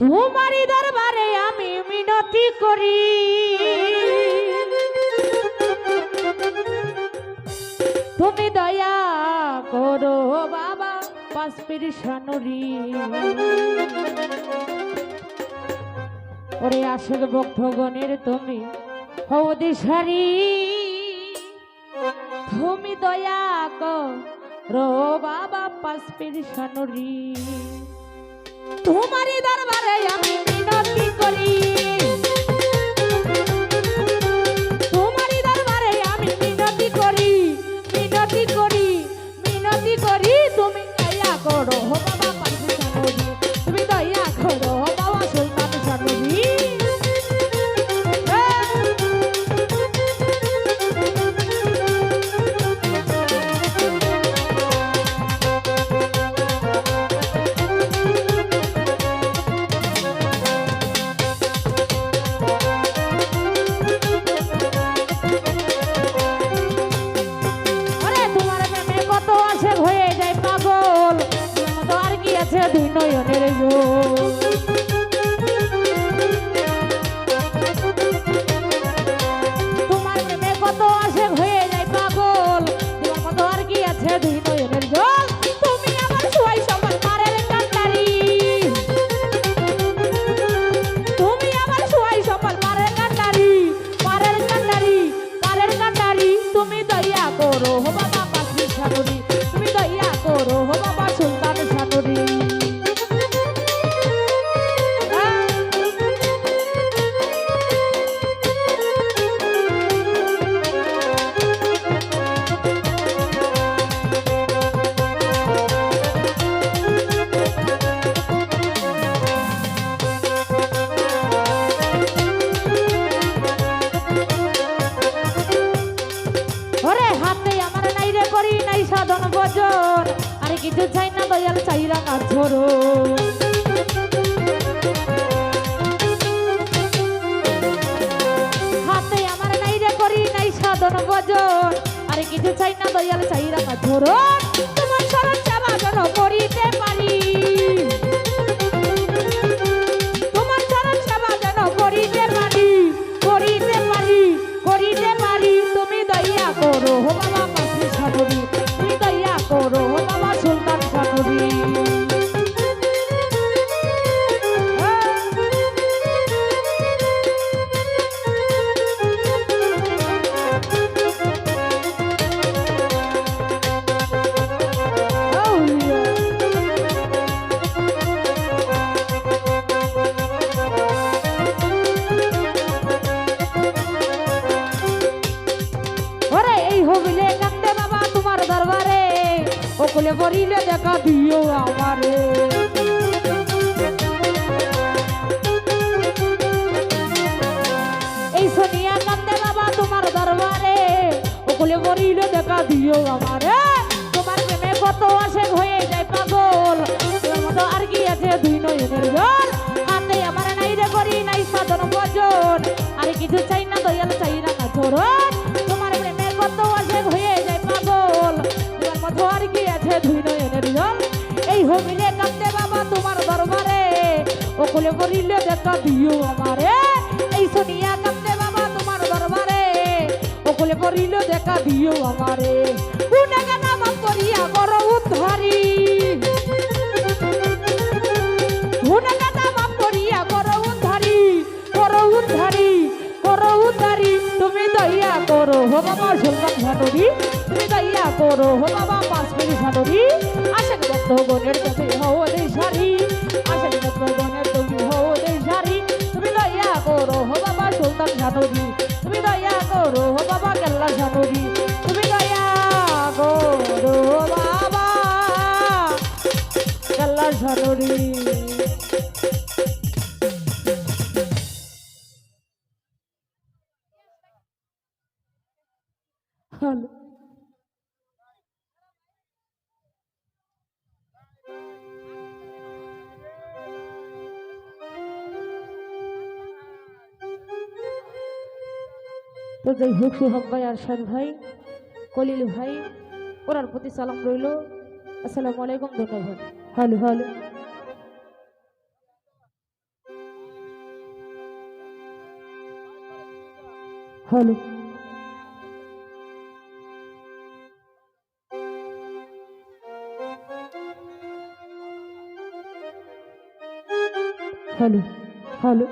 তোমারই দরবারে আমি মিনতি করি। তুমি দয়া করো বাবা পাশপির সানুরি। ওরে আসল ভক্তগণের তুমি হও দিশারি। তুমি দয়া করো বাবা পাশপির সানুরি। তোমারই দরবারে আমি মিনতি করি। তোমারই দরবারে আমি মিনতি করি মিনতি করি মিনতি করি, তুমি দয়া করো। আছে দুই নয়নের জোর। দয়াল চাইরা না ঝোরো হাতে আমার নাই রে করি, নাই সাধন ভজন। আরে কিছু চাই না দয়াল চাইরা না তোমার সরঞ্জাম যেন পড়িলে দেখা দিও আমারে। এই সোনিয়া কান্দে বাবা তোমার দরবারে ওকুলে পড়িলে দেখা দিও আমারে। তোমার প্রেমে কত আসে হয়ে যায় পাগল। মতো আর কি আছে দুই হাতে আমার নাই রে, করি নাই সাধন কান্দে বাবা তোমার দরবারে। ওকুলে পড়িলে দেখা দিও আমারে। এই সোনিয়া কান্দে বাবা তোমার দরবারে। ওকুলে পড়িলে দেখা দিও আমারে। উনাগা নাম করিয়া বড় উদ্ধারি। তুমি করো হো বাবা সুলতান ভানুরি তুমি দয়া করো হো বাবা পাঁচমিনি ভানুরি আশেক ভক্ত গণের কাছে হও দেই সারি। আশেক ভক্ত গণের তুমি হও দেই সারি। তুমি দয়া করো হো বাবা সুলতান ভানুরি তুমি দয়া করো হো বাবা কেল্লা ভানুরি তুমি দয়া করো বাবা কেল্লা ভানুরি ভালো। তো যাই হোক, সোহাগ ভাই আরশাদ ভাই, কলিল ভাই ওরার প্রতি সালাম রইল। আসসালামু আলাইকুম, ধন্যবাদ। Hello hello hello hello hello